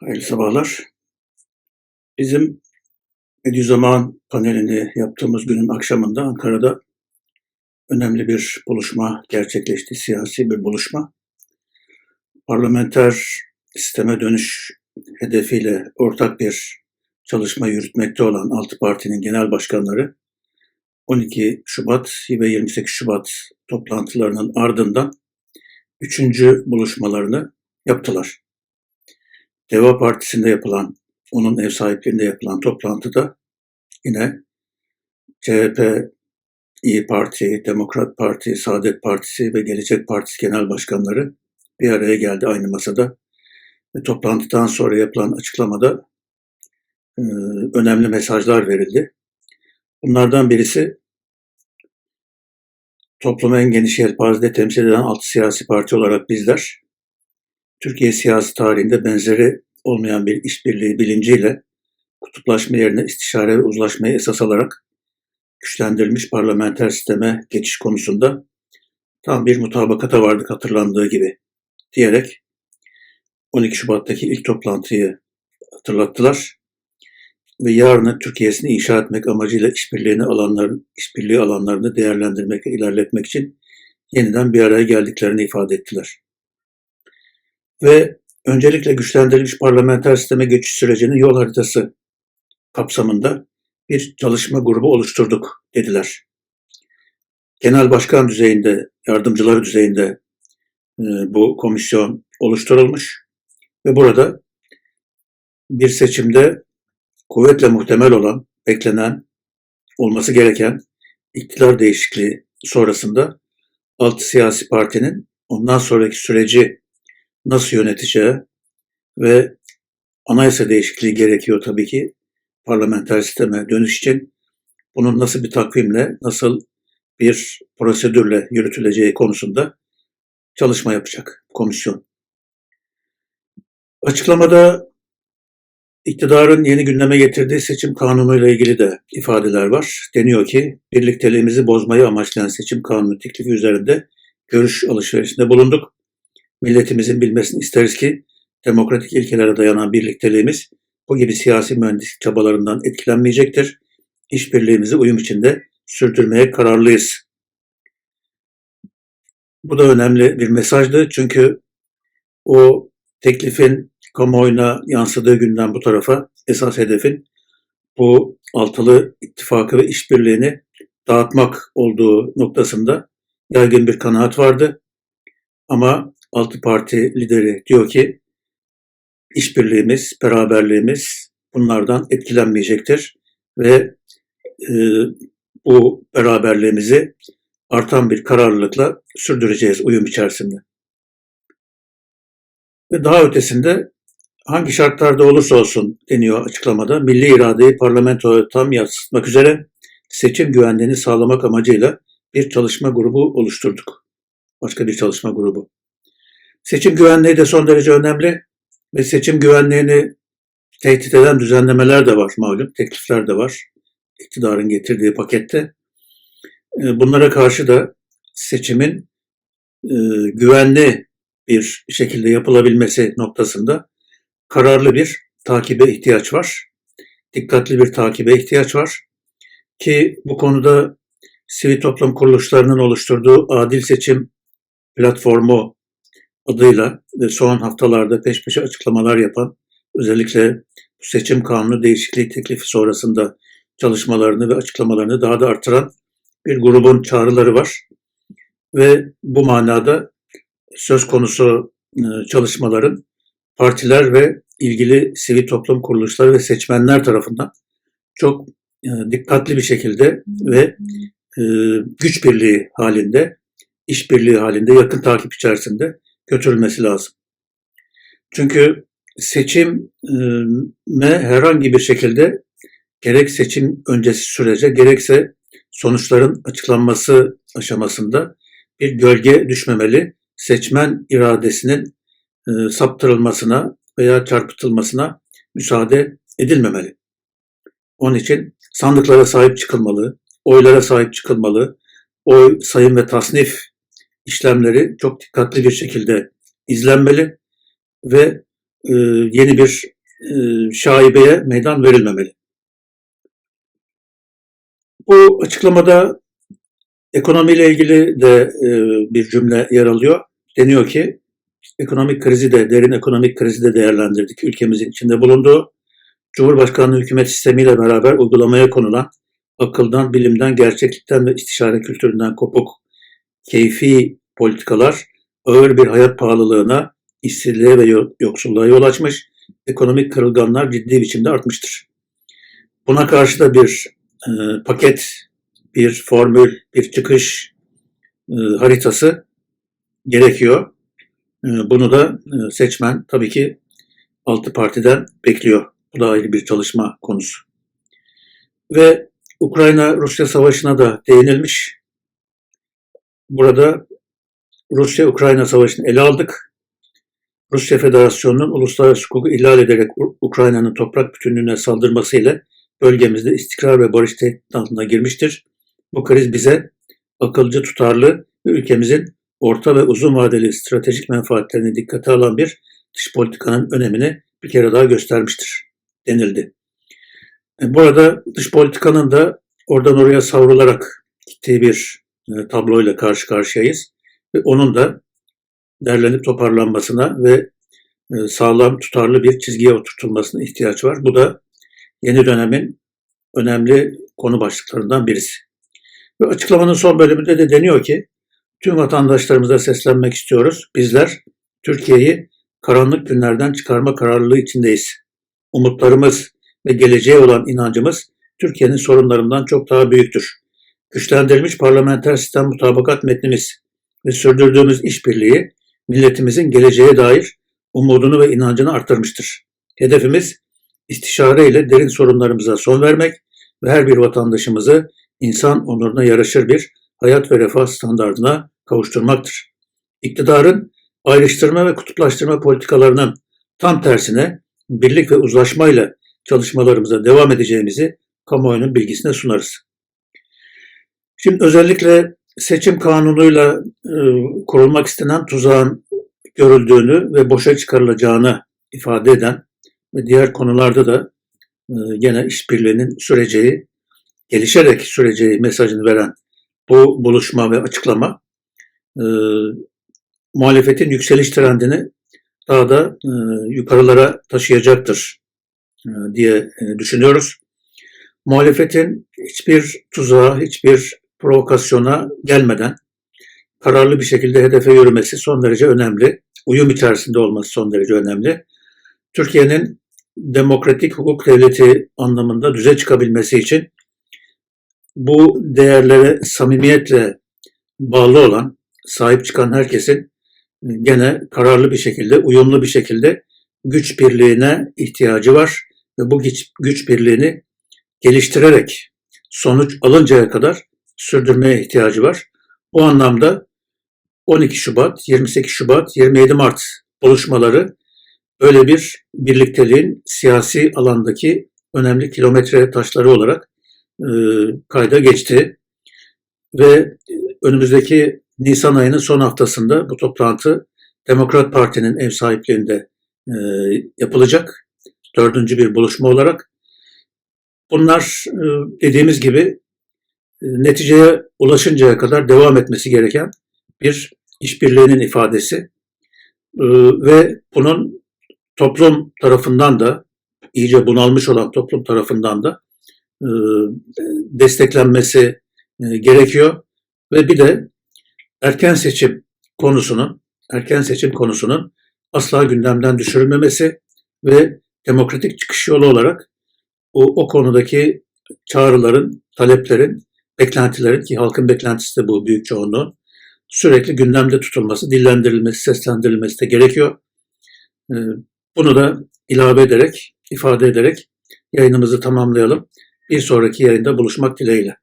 Hayırlı sabahlar. Bizim Bediüzzaman panelini yaptığımız günün akşamında Ankara'da önemli bir buluşma gerçekleşti. Siyasi bir buluşma. Parlamenter sisteme dönüş hedefiyle ortak bir çalışma yürütmekte olan altı partinin genel başkanları 12 Şubat ve 28 Şubat toplantılarının ardından üçüncü buluşmalarını yaptılar. Deva Partisi'nde yapılan, onun ev sahipliğinde yapılan toplantıda yine CHP, İyi Parti, Demokrat Parti, Saadet Partisi ve Gelecek Partisi genel başkanları bir araya geldi aynı masada. Ve toplantıdan sonra yapılan açıklamada e, önemli mesajlar verildi. Bunlardan birisi toplumu en geniş yelpazede temsil eden altı siyasi parti olarak bizler Türkiye siyasi tarihinde benzeri olmayan bir işbirliği bilinciyle kutuplaşma yerine istişare ve uzlaşmayı esas alarak güçlendirilmiş parlamenter sisteme geçiş konusunda tam bir mutabakata vardık hatırlandığı gibi diyerek 12 Şubat'taki ilk toplantıyı hatırlattılar ve yarını Türkiye'sini inşa etmek amacıyla işbirliğini alanların işbirliği alanlarını değerlendirmek ve ilerletmek için yeniden bir araya geldiklerini ifade ettiler ve öncelikle güçlendirilmiş parlamenter sisteme geçiş sürecinin yol haritası kapsamında bir çalışma grubu oluşturduk dediler. Genel başkan düzeyinde, yardımcıları düzeyinde e, bu komisyon oluşturulmuş ve burada bir seçimde kuvvetle muhtemel olan, beklenen, olması gereken iktidar değişikliği sonrasında altı siyasi partinin ondan sonraki süreci nasıl yöneteceği ve anayasa değişikliği gerekiyor tabii ki parlamenter sisteme dönüş için. Bunun nasıl bir takvimle, nasıl bir prosedürle yürütüleceği konusunda çalışma yapacak komisyon. Açıklamada iktidarın yeni gündeme getirdiği seçim kanunuyla ilgili de ifadeler var. Deniyor ki birlikteliğimizi bozmayı amaçlayan seçim kanunu teklifi üzerinde görüş alışverişinde bulunduk milletimizin bilmesini isteriz ki demokratik ilkelere dayanan birlikteliğimiz bu gibi siyasi mühendislik çabalarından etkilenmeyecektir. İşbirliğimizi uyum içinde sürdürmeye kararlıyız. Bu da önemli bir mesajdı çünkü o teklifin kamuoyuna yansıdığı günden bu tarafa esas hedefin bu altılı ittifakı ve işbirliğini dağıtmak olduğu noktasında yaygın bir kanaat vardı. Ama altı parti lideri diyor ki işbirliğimiz, beraberliğimiz bunlardan etkilenmeyecektir ve e, bu beraberliğimizi artan bir kararlılıkla sürdüreceğiz uyum içerisinde. Ve daha ötesinde hangi şartlarda olursa olsun deniyor açıklamada milli iradeyi parlamentoya tam yansıtmak üzere seçim güvenliğini sağlamak amacıyla bir çalışma grubu oluşturduk. Başka bir çalışma grubu. Seçim güvenliği de son derece önemli ve seçim güvenliğini tehdit eden düzenlemeler de var malum, teklifler de var. İktidarın getirdiği pakette. Ee, bunlara karşı da seçimin e, güvenli bir şekilde yapılabilmesi noktasında kararlı bir takibe ihtiyaç var. Dikkatli bir takibe ihtiyaç var. Ki bu konuda sivil toplum kuruluşlarının oluşturduğu adil seçim platformu adıyla ve son haftalarda peş peşe açıklamalar yapan özellikle bu seçim kanunu değişikliği teklifi sonrasında çalışmalarını ve açıklamalarını daha da artıran bir grubun çağrıları var. Ve bu manada söz konusu e, çalışmaların partiler ve ilgili sivil toplum kuruluşları ve seçmenler tarafından çok e, dikkatli bir şekilde ve e, güç birliği halinde, işbirliği halinde, yakın takip içerisinde götürülmesi lazım. Çünkü seçime herhangi bir şekilde gerek seçim öncesi sürece gerekse sonuçların açıklanması aşamasında bir gölge düşmemeli. Seçmen iradesinin e, saptırılmasına veya çarpıtılmasına müsaade edilmemeli. Onun için sandıklara sahip çıkılmalı, oylara sahip çıkılmalı, oy sayım ve tasnif işlemleri çok dikkatli bir şekilde izlenmeli ve e, yeni bir e, şaibeye meydan verilmemeli. Bu açıklamada ekonomiyle ilgili de e, bir cümle yer alıyor. Deniyor ki ekonomik krizi de, derin ekonomik krizi de değerlendirdik. Ülkemizin içinde bulunduğu Cumhurbaşkanlığı hükümet sistemiyle beraber uygulamaya konulan akıldan, bilimden, gerçeklikten ve istişare kültüründen kopuk, keyfi politikalar ağır bir hayat pahalılığına, işsizliğe ve yoksulluğa yol açmış, ekonomik kırılganlar ciddi biçimde artmıştır. Buna karşı da bir e, paket, bir formül, bir çıkış e, haritası gerekiyor. E, bunu da e, seçmen tabii ki altı partiden bekliyor. Bu da ayrı bir çalışma konusu. Ve Ukrayna-Rusya savaşına da değinilmiş. Burada Rusya-Ukrayna savaşını ele aldık. Rusya Federasyonu'nun uluslararası hukuku ihlal ederek Ukrayna'nın toprak bütünlüğüne saldırmasıyla bölgemizde istikrar ve barış tehdit altına girmiştir. Bu kriz bize akılcı, tutarlı ve ülkemizin orta ve uzun vadeli stratejik menfaatlerini dikkate alan bir dış politikanın önemini bir kere daha göstermiştir denildi. E, bu arada dış politikanın da oradan oraya savrularak gittiği bir e, tabloyla karşı karşıyayız. Onun da derlenip toparlanmasına ve e, sağlam tutarlı bir çizgiye oturtulmasına ihtiyaç var. Bu da yeni dönemin önemli konu başlıklarından birisi. Ve açıklamanın son bölümünde de deniyor ki tüm vatandaşlarımıza seslenmek istiyoruz. Bizler Türkiye'yi karanlık günlerden çıkarma kararlılığı içindeyiz. Umutlarımız ve geleceğe olan inancımız Türkiye'nin sorunlarından çok daha büyüktür. Güçlendirilmiş parlamenter sistem mutabakat metnimiz ve sürdürdüğümüz işbirliği milletimizin geleceğe dair umudunu ve inancını arttırmıştır. Hedefimiz istişare ile derin sorunlarımıza son vermek ve her bir vatandaşımızı insan onuruna yaraşır bir hayat ve refah standartına kavuşturmaktır. İktidarın ayrıştırma ve kutuplaştırma politikalarının tam tersine birlik ve uzlaşmayla çalışmalarımıza devam edeceğimizi kamuoyunun bilgisine sunarız. Şimdi özellikle seçim kanunuyla e, kurulmak istenen tuzağın görüldüğünü ve boşa çıkarılacağını ifade eden ve diğer konularda da e, gene işbirliğinin süreceği, gelişerek süreceği mesajını veren bu buluşma ve açıklama e, muhalefetin yükseliş trendini daha da e, yukarılara taşıyacaktır e, diye düşünüyoruz. Muhalefetin hiçbir tuzağa, hiçbir provokasyona gelmeden kararlı bir şekilde hedefe yürümesi son derece önemli. Uyum içerisinde olması son derece önemli. Türkiye'nin demokratik hukuk devleti anlamında düze çıkabilmesi için bu değerlere samimiyetle bağlı olan, sahip çıkan herkesin gene kararlı bir şekilde, uyumlu bir şekilde güç birliğine ihtiyacı var ve bu güç, güç birliğini geliştirerek sonuç alıncaya kadar sürdürmeye ihtiyacı var. Bu anlamda 12 Şubat, 28 Şubat, 27 Mart buluşmaları böyle bir birlikteliğin siyasi alandaki önemli kilometre taşları olarak e, kayda geçti. Ve önümüzdeki Nisan ayının son haftasında bu toplantı Demokrat Parti'nin ev sahipliğinde e, yapılacak. Dördüncü bir buluşma olarak. Bunlar e, dediğimiz gibi neticeye ulaşıncaya kadar devam etmesi gereken bir işbirliğinin ifadesi. E, ve bunun toplum tarafından da iyice bunalmış olan toplum tarafından da e, desteklenmesi e, gerekiyor. Ve bir de erken seçim konusunun erken seçim konusunun asla gündemden düşürülmemesi ve demokratik çıkış yolu olarak o, o konudaki çağrıların, taleplerin, beklentilerin ki halkın beklentisi de bu büyük çoğunluğun sürekli gündemde tutulması, dillendirilmesi, seslendirilmesi de gerekiyor. Ee, bunu da ilave ederek, ifade ederek yayınımızı tamamlayalım. Bir sonraki yayında buluşmak dileğiyle.